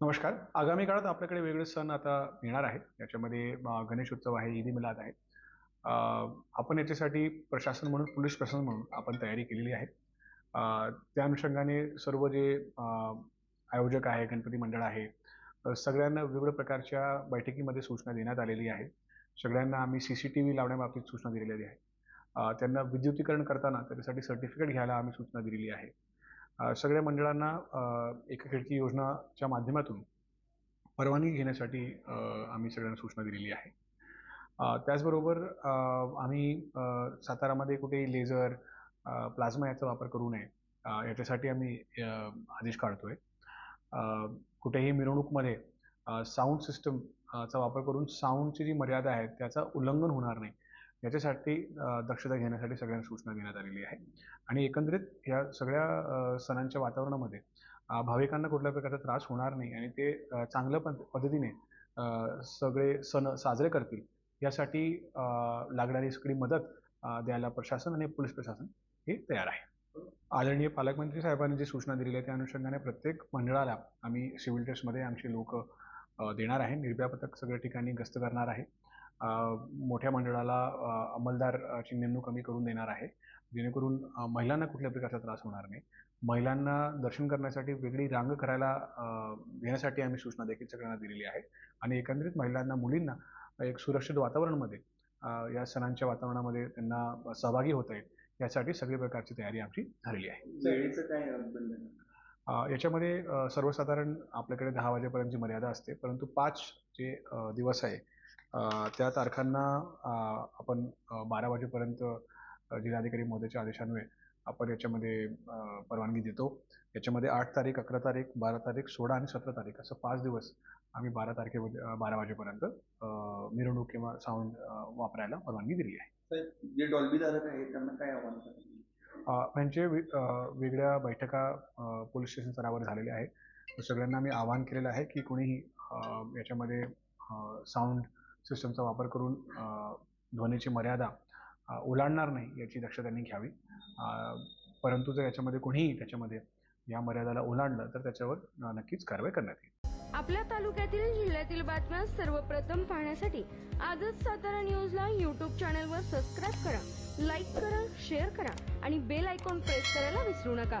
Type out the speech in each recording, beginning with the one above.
नमस्कार. आगामी काळात आपल्याकडे वेगळे सण आता येणार आहेत. याच्यामध्ये गणेश उत्सव आहे ईदी मिलाद आहे. आपण याच्यासाठी प्रशासन म्हणून पोलीस प्रशासन म्हणून आपण तयारी केलेली आहे. त्या अनुषंगाने सर्व जे आयोजक आहे गणपती मंडळ आहे सगळ्यांना वेगवेगळ्या प्रकारच्या बैठकीमध्ये सूचना देण्यात आलेली आहे. सगळ्यांना आम्ही सी सी टी व्ही लावण्याबाबतीत सूचना दिलेली आहे. त्यांना विद्युतीकरण करताना त्याच्यासाठी सर्टिफिकेट घ्यायला आम्ही सूचना दिलेली आहे. सगळ्या मंडळांना एका खिडकी योजनाच्या माध्यमातून परवानगी घेण्यासाठी आम्ही सगळ्यांना सूचना दिलेली आहे. त्याचबरोबर आम्ही सातारामध्ये कुठेही लेझर प्लाझ्मा याचा वापर करू नये याच्यासाठी आम्ही आदेश काढतोय. आहे कुठेही मिरवणूकमध्ये साऊंड सिस्टमचा वापर करून साऊंडची जी मर्यादा आहे त्याचा उल्लंघन होणार नाही. याच्यासाठी दक्षता घेण्यासाठी सगळ्यांना सूचना देण्यात आलेली आहे. आणि एकंदरीत या सगळ्या सणांच्या वातावरणामध्ये भाविकांना कुठल्या प्रकारचा त्रास होणार नाही आणि ते चांगल्या पद्ध पद्धतीने सगळे सण साजरे करतील यासाठी लागणारी सगळी मदत द्यायला प्रशासन आणि पोलीस प्रशासन हे तयार आहे. आदरणीय पालकमंत्री साहेबांनी जी सूचना दिलेली आहे त्या अनुषंगाने प्रत्येक मंडळाला आम्ही सिव्हिल ड्रेसमध्ये आमचे लोक देणार आहे. निर्भया पथक सगळ्या ठिकाणी गस्त करणार आहे. मोठ्या मंडळाला अंमलदारची नेमणूक आम्ही करून देणार आहे जेणेकरून महिलांना कुठल्या प्रकारचा त्रास होणार नाही. महिलांना दर्शन करण्यासाठी वेगळी रांग करायला अ, घेण्यासाठी आम्ही सूचना देखील सगळ्यांना दिलेली आहे. आणि एकंदरीत महिलांना मुलींना एक सुरक्षित वातावरणामध्ये या सणांच्या वातावरणामध्ये त्यांना सहभागी होता येईल. यासाठी सगळी प्रकारची तयारी आमची झालेली आहे. याच्यामध्ये सर्वसाधारण आपल्याकडे दहा वाजेपर्यंतची मर्यादा असते. परंतु पाच जे दिवस आहे. त्या तारखांना आपण बारा वाजेपर्यंत जिल्हाधिकारी महोदयाच्या आदेशान्वये आपण याच्यामध्ये परवानगी देतो. याच्यामध्ये आठ तारीख अकरा तारीख बारा तारीख सोळा आणि सतरा तारीख असं पाच दिवस आम्ही बारा तारखेमध्ये बारा वाजेपर्यंत मिरवणूक किंवा साऊंड वापरायला परवानगी दिली आहे. तर जे डॉल्बी धारक आहेत त्यांना काय आव्हान करायचं अ, यांचे वे- अ, वेगळ्या बैठका पोलीस स्टेशन स्तरावर झालेल्या आहे सगळ्यांना मी आवाहन केलेलं आहे की कोणीही याच्यामध्ये साऊंड सिस्टमचा वापर करून ध्वनीची मर्यादा ओलांडणार नाही याची दक्षता त्यांनी घ्यावी. परंतु जर याच्यामध्ये कोणीही त्याच्यामध्ये या मर्यादाला ओलांडलं तर त्याच्यावर नक्कीच कारवाई करण्यात येईल. आपल्या तालुक्यातील जिल्ह्यातील बातम्या सर्वप्रथम पाहण्यासाठी आजच सातारा न्यूजला यूट्यूब चॅनलवर सबस्क्राईब करा लाईक करा शेअर करा आणि बेल आयकॉन प्रेस करायला विसरू नका.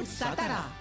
सातारा